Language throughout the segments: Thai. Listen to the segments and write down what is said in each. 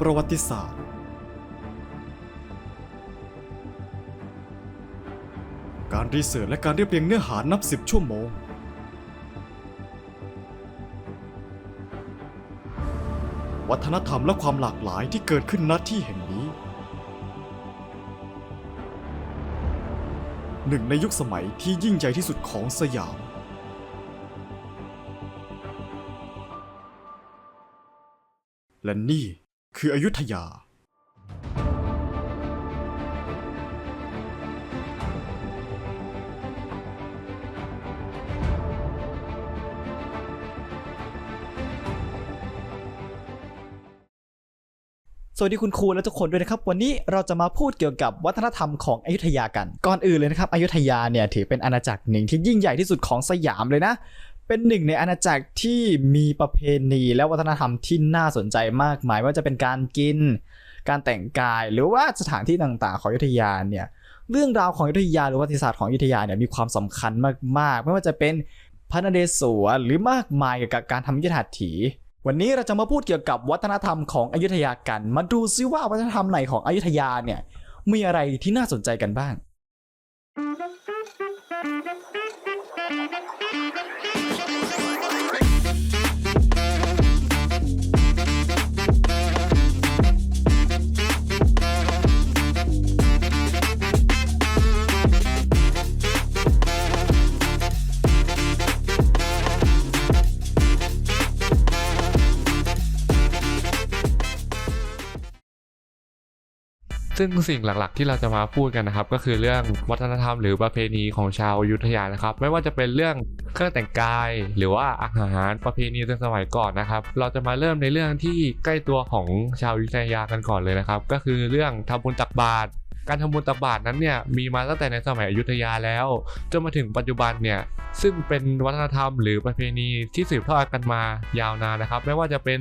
ประวัติศาสตร์ การรีเสิร์ชและการเรียบเรียงเนื้อหานับสิบชั่วโมง วัฒนธรรมและความหลากหลายที่เกิดขึ้นณที่แห่งนี้ หนึ่งในยุคสมัยที่ยิ่งใหญ่ที่สุดของสยามและนี่ คืออยุธยา สวัสดีคุณครูและทุกคนด้วยนะครับ วันนี้เราจะมาพูดเกี่ยวกับวัฒนธรรมของอยุธยากัน ก่อนอื่นเลยนะครับอยุธยาเนี่ยถือเป็นอาณาจักรหนึ่งที่ยิ่งใหญ่ที่สุดของสยามเลยนะ เป็นหนึ่งในอาณาจักรที่มีประเพณีและวัฒนธรรมที่น่าสนใจมากมายว่าจะเป็นการกิน การแต่งกายหรือว่าสถานที่ต่างๆ ของอยุธยาเนี่ยเรื่องราวของอยุธยาหรือประวัติศาสตร์ของอยุธยาเนี่ยมีความสำคัญมากๆ ไม่ว่าจะเป็นพระนเรศวรหรือมากมายเกี่ยวกับการทำยุทธหัตถี วันนี้เราจะมาพูดเกี่ยวกับวัฒนธรรมของอยุธยากัน มาดูซิว่าวัฒนธรรมไหนของอยุธยาเนี่ยมีอะไรที่น่าสนใจกันบ้าง ซึ่งสิ่งหลักๆ ที่เราจะมาพูดกันนะครับ ก็คือเรื่องวัฒนธรรมหรือประเพณีของชาวอยุธยานะครับ ไม่ว่าจะเป็นเรื่องเครื่องแต่งกาย หรือว่าอาหารประเพณีในสมัยก่อนนะครับ เราจะมาเริ่มในเรื่องที่ใกล้ตัวของชาวอยุธยากันก่อนเลยนะครับ ก็คือเรื่องทำบุญตักบาตรการทำบุญตักบาตรนั้นเนี่ยมีมาตั้งแต่ในสมัยอยุธยาแล้ว จนมาถึงปัจจุบันเนี่ยซึ่งเป็นวัฒนธรรมหรือประเพณีที่สืบทอดกันมายาวนานนะครับ ไม่ว่าจะเป็น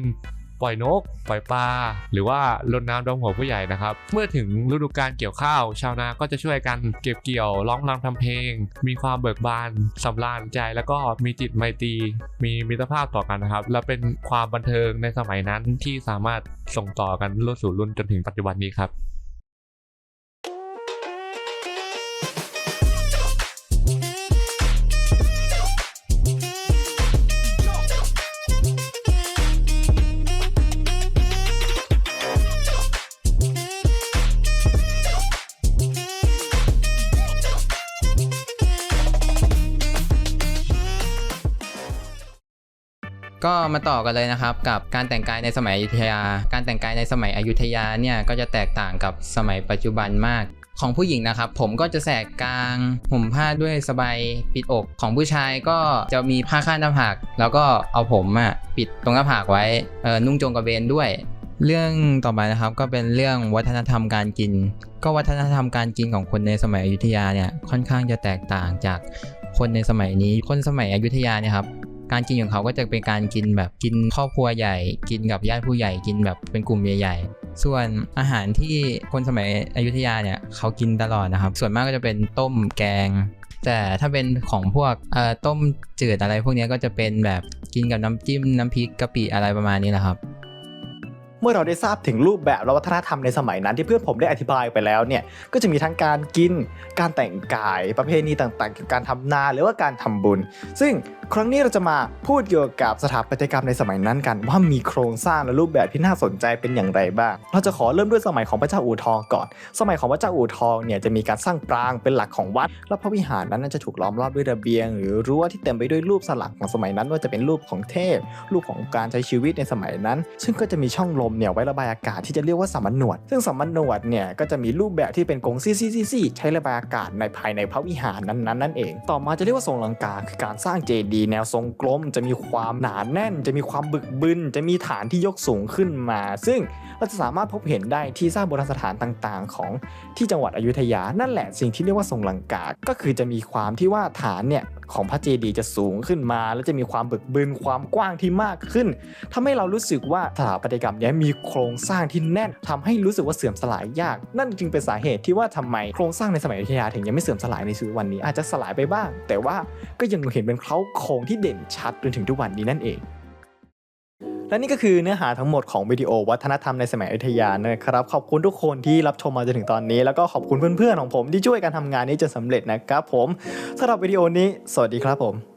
ปล่อยนก ปล่อยปลา หรือว่ารดน้ำดำหัวผู้ใหญ่นะครับ เมื่อถึงฤดูการเกี่ยวข้าว ชาวนาก็จะช่วยกันเก็บเกี่ยวร้องรำทำเพลง มีความเบิกบานสำราญใจ แล้วก็มีจิตไมตรี มีมิตรภาพต่อกันนะครับ และเป็นความบันเทิงในสมัยนั้นที่สามารถส่งต่อกันรุ่นสู่รุ่นจนถึงปัจจุบันนี้ครับ ก็มาต่อกันเลยนะครับกับการแต่งกายในสมัยอยุธยา การแต่งกายในสมัยอยุธยาเนี่ยก็จะแตกต่างกับสมัยปัจจุบันมากของผู้หญิงนะครับ ผมก็จะแสกกลางห่มผ้าด้วยสบายปิดอกของผู้ชายก็จะมีผ้าคาดหน้าผากแล้วก็เอาผมอะปิดตรงหน้าผากไว้นุ่งจงกระเบนด้วย เรื่องต่อมานะครับก็เป็นเรื่องวัฒนธรรมการกิน ก็วัฒนธรรมการกินของคนในสมัยอยุธยาเนี่ยค่อนข้างจะแตกต่างจากคนในสมัยนี้ คนสมัยอยุธยาเนี่ยครับ การกินของเขาก็จะเป็นการกินแบบกินครอบครัวใหญ่ กินกับญาติผู้ใหญ่กินแบบเป็นกลุ่มใหญ่ ๆ ส่วนอาหารที่คนสมัยอยุธยาเนี่ยเขากินตลอดนะครับ ส่วนมากก็จะเป็นต้มแกง แต่ถ้าเป็นของพวกต้มจืดอะไรพวกนี้ก็จะเป็นแบบกินกับน้ำจิ้มน้ำพริกกะปิอะไรประมาณนี้แหละครับเมื่อเราได้ทราบถึงรูปแบบและวัฒนธรรมในสมัยนั้นที่เพื่อนผมได้อธิบายไปแล้วเนี่ย ก็จะมีทั้งการกิน การแต่งกาย ประเพณีต่างๆเกี่ยวกับการทำนาหรือว่าการทำบุญ ซึ่งครั้งนี้เราจะมาพูดเกี่ยวกับสถาปัตยกรรมในสมัยนั้นกัน ว่ามีโครงสร้างและรูปแบบที่น่าสนใจเป็นอย่างไรบ้าง เราจะขอเริ่มด้วยสมัยของพระเจ้าอู่ทองก่อน สมัยของพระเจ้าอู่ทองเนี่ยจะมีการสร้างปรางเป็นหลักของวัด และพระวิหารนั้นจะถูกล้อมรอบด้วยระเบียง หรือรั้วที่เต็มไปด้วยรูปสลักของสมัยนั้นว่าจะเป็นรูปของเทพ รูปของการใช้ชีวิตในสมัยนั้น ซึ่งก็จะมีช่องลมเนี่ยไว้ระบายอากาศที่จะเรียกว่าสัมมนวดซึ่งสัมมนวดเนี่ยก็จะมีรูปแบบที่เป็นกงซี่ซี่ซี่ซี่ใช้ระบายอากาศในภายในพระวิหารนั้นๆนั่นเอง ต่อมาจะเรียกว่าทรงลังกาคือการสร้างเจดีย์แนวทรงกลม จะมีความหนาแน่น จะมีความบึกบึน จะมีฐานที่ยกสูงขึ้นมา ซึ่งเราจะสามารถพบเห็นได้ที่สร้างโบราณสถานต่างๆ ของที่จังหวัดอยุธยา นั่นแหละสิ่งที่เรียกว่าทรงลังกา ก็คือจะมีความที่ว่าฐานเนี่ย ของพระเจดีย์จะสูงขึ้นมา แล้วจะมีความบึกบึนความกว้างที่มากขึ้นทำให้เรารู้สึกว่าสถาปัตยกรรมนี้มีโครงสร้างที่แน่นทำให้รู้สึกว่าเสื่อมสลายยาก นั่นจึงเป็นสาเหตุที่ว่าทำไมโครงสร้างในสมัยอยุธยาถึงยังไม่เสื่อมสลายในสื่อวันนี้อาจจะสลายไปบ้าง แต่ว่าก็ยังเห็นเป็นเค้าโครงที่เด่นชัดจนถึงทุกวันนี้นั่นเอง และนี่ก็คือเนื้อหาทั้งหมดของวิดีโอวัฒนธรรมในสมัยอยุธยานะครับ ขอบคุณทุกคนที่รับชมมาจนถึงตอนนี้ แล้วก็ขอบคุณเพื่อนๆของผมที่ช่วยกันทำงานนี้จนสำเร็จนะครับผมสำหรับวิดีโอนี้ สวัสดีครับผม